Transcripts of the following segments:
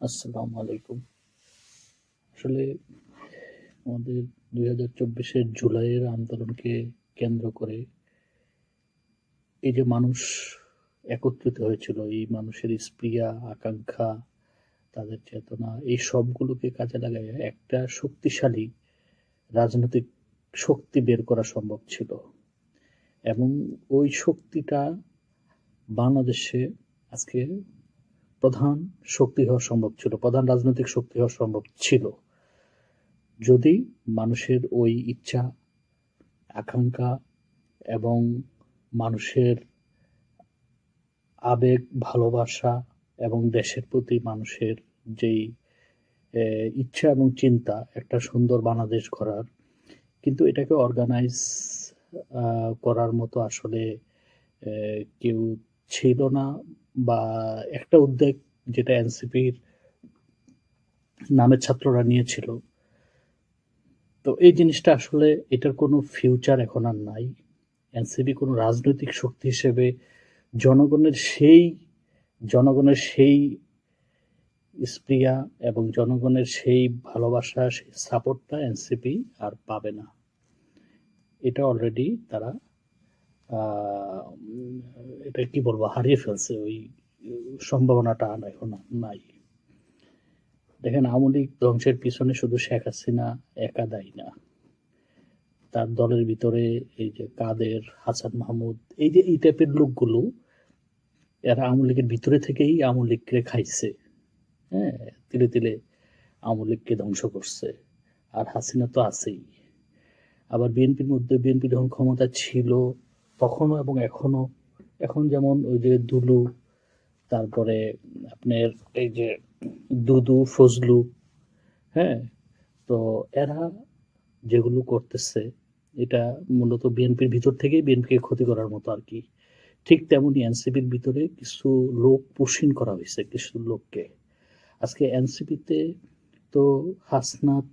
আসসালামু আলাইকুম আসলে আমাদের দুই হাজার চব্বিশের জুলাইয়ের আন্দোলনকে কেন্দ্র করে এই যে মানুষ একত্রিত হয়েছিল, এই মানুষের স্প্রিয়া আকাঙ্ক্ষা, তাদের চেতনা, এই সবগুলোকে কাজে লাগায় একটা শক্তিশালী রাজনৈতিক শক্তি বের করা সম্ভব ছিল। এবং ওই শক্তিটা বাংলাদেশে আজকে প্রধান শক্তি হওয়া সম্ভব ছিল, প্রধান রাজনৈতিক শক্তি হওয়া সম্ভব ছিল। যদি মানুষের ওই ইচ্ছা, আকাঙ্ক্ষা এবং মানুষের আবেগ, ভালোবাসা এবং দেশের প্রতি মানুষের যেই ইচ্ছা এবং চিন্তা, একটা সুন্দর বাংলাদেশ করার কিন্তু এটাকে অর্গানাইজ করার মতো আসলে কেউ ছিল না বা একটা উদ্যোগ যেটা এনসিপির নামের ছাত্ররা নিয়েছিল। তো এই জিনিসটা আসলে এটার কোনো ফিউচার এখন আর নাই। এনসিপি কোনো রাজনৈতিক শক্তি হিসেবে জনগণের সেই জনগণের সেই স্প্রিয়া এবং জনগণের সেই ভালোবাসা, সেই সাপোর্টটা এনসিপি আর পাবে না। এটা অলরেডি তারা এটা কি বলব, হারিয়ে ফেলছে, ওই সম্ভাবনাটা এখন নাই। দেখেন, আওয়ামী লীগ ধ্বংসের পিছনে শুধু শেখ হাসিনা একা দায়ী না। তার দলের ভিতরে এই যে কাদের, হাসান মাহমুদ, এই যে এই টাইপের লোকগুলো, এরা আওয়ামী লীগের ভিতরে থেকেই আওয়ামী লীগকে খাইছে। হ্যাঁ তিলে তিলে আওয়ামী লীগকে ধ্বংস করছে। আর হাসিনা তো আছেই। আবার বিএনপির মধ্যে, বিএনপি যখন ক্ষমতা ছিল তখনও এবং এখনও, এখন যেমন ওই যে দুলু, তারপরে আপনার এই যে দুদু, ফজলু হ্যাঁ? তো এরা যেগুলো করতেছে, এটা মূলত বিএনপির ভিতর থেকেই বিএনপিকে ক্ষতি করার মতো আর কি। ঠিক তেমনি এনসিপির ভিতরে কিছু লোক পুষিন করা হয়েছে, কিছু লোককে। আজকে এনসিপিতে তো হাসনাত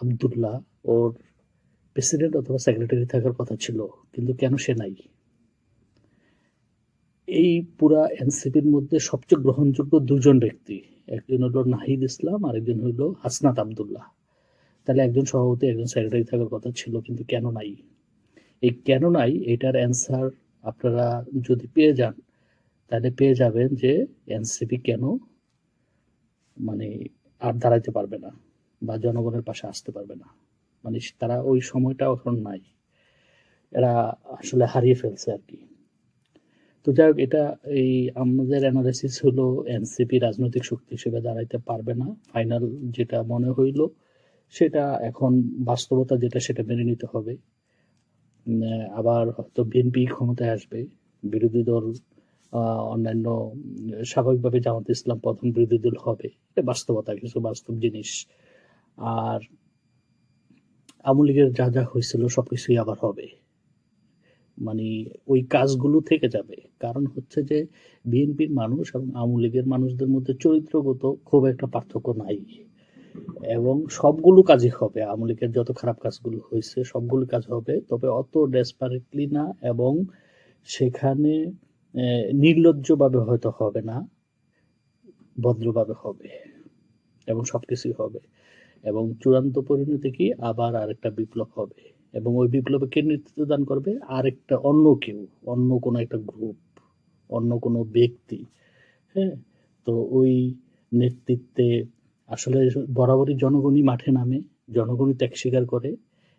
আবদুল্লাহ ওর প্রেসিডেন্ট অথবা সেক্রেটারি থাকার কথা ছিল, কিন্তু কেন সে নাই? এই পুরা এনসিপির মধ্যে সবচেয়ে গ্রহণযোগ্য দুজন ব্যক্তি, একজন হলো নাহিদ ইসলাম আর একজন হলো হাসনাত আবদুল্লাহ। তাহলে একজন সভাপতি, একজন সেক্রেটারি থাকার কথা ছিল, কিন্তু কেন নাই? এই কেন নাই, এটার অ্যান্সার আপনারা যদি পেয়ে যান, তাহলে পেয়ে যাবেন যে এনসিপি কেন মানে আর দাঁড়াইতে পারবে না বা জনগণের পাশে আসতে পারবে না। মানে তারা ওই সময়টা এখন নাই। এরা আসলে হারিয়ে ফেলছে আর কি। তো যাই হোক, এটা এই আমাদের অ্যানালাইসিস হলো এনসিপি রাজনৈতিক শক্তি হিসেবে দাঁড়াইতে পারবে না। ফাইনাল যেটা মনে হইল, সেটা এখন বাস্তবতা যেটা, সেটা মেনে নিতে হবে। আবার হয়তো বিএনপি ক্ষমতায় আসবে। বিরোধী দল অন্যান্য স্বাভাবিকভাবে জামাত ইসলাম প্রথম বিরোধী দল হবে। এটা বাস্তবতা, কিছু বাস্তব জিনিস। আর আওয়ামী লীগের যা যা হয়েছিল, সবকিছুই আবার হবে। মানে ওই কাজগুলো থেকে যাবে। কারণ হচ্ছে যে, বিএনপির মানুষ এবং আওয়ামী লীগের মানুষদের মধ্যে চরিত্রগত খুব একটা পার্থক্য নাই। এবং সবগুলো কাজই হবে। আওয়ামী লীগের যত খারাপ কাজগুলো হয়েছে, সবগুলো কাজ হবে। তবে অত ডেসপারেটলি না এবং সেখানে নির্লজ্জভাবে হয়তো হবে না, ভদ্রভাবে হবে এবং সবকিছুই হবে। এবং চূড়ান্ত পরিণতি কি? আবার আরেকটা বিপ্লব হবে। এবং ওই বিপ্লবে কে নেতৃত্ব দান করবে? আরেকটা অন্য কেউ, অন্য কোনো একটা গ্রুপ অন্য কোনো ব্যক্তি। হ্যাঁ? তো ওই নেতৃত্বে আসলে বরাবরই জনগণই মাঠে নামে, জনগণই ত্যাগ স্বীকার করে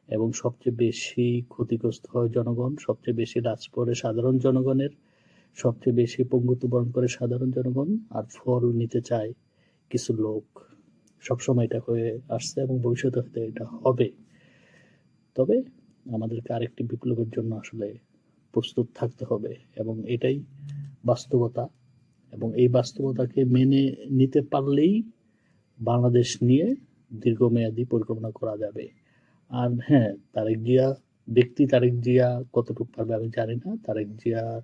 এবং সবচেয়ে বেশি ক্ষতিগ্রস্ত হয় জনগণ, সবচেয়ে বেশি রাজ পড়ে সাধারণ জনগণের, সবচেয়ে বেশি পঙ্গুত্ব বরণ করে সাধারণ জনগণ, আর ফল নিতে চায় কিছু লোক। সবসময় এটা হয়ে আসছে এবং ভবিষ্যতে হয়তো এটা হবে। তবে আমাদেরকে আরেকটি বিপ্লবের জন্য আসলে প্রস্তুত থাকতে হবে এবং এটাই বাস্তবতা এবং এই বাস্তবতাকে মেনে নিতে পারলেই বাংলাদেশ নিয়ে দীর্ঘমেয়াদী পরিকল্পনা করা যাবে। আর হ্যাঁ তারেক জিয়া, ব্যক্তি তারেক জিয়া কতটুকু পারবে আমি জানি না। তারেক জিয়া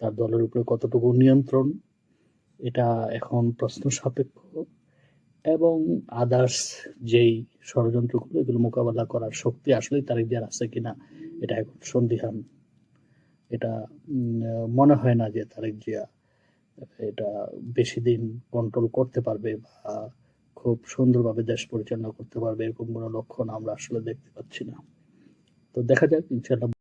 তার দলের উপরে কতটুকু নিয়ন্ত্রণ, এটা এখন প্রশ্ন সাপেক্ষ। এবং আদার্স যেই ষড়যন্ত্রগুলো, এগুলো মোকাবেলা করার শক্তি আসলেই তারেক জিয়ার আছে কিনা, এটা এখন সন্দিহান। এটা মনে হয় না যে তারেক জিয়া এটা বেশি দিন কন্ট্রোল করতে পারবে বা খুব সুন্দরভাবে দেশ পরিচালনা করতে পারবে, এরকম কোনো লক্ষণ আমরা আসলে দেখতে পাচ্ছি না। তো দেখা যাক ইনশাল্লাহ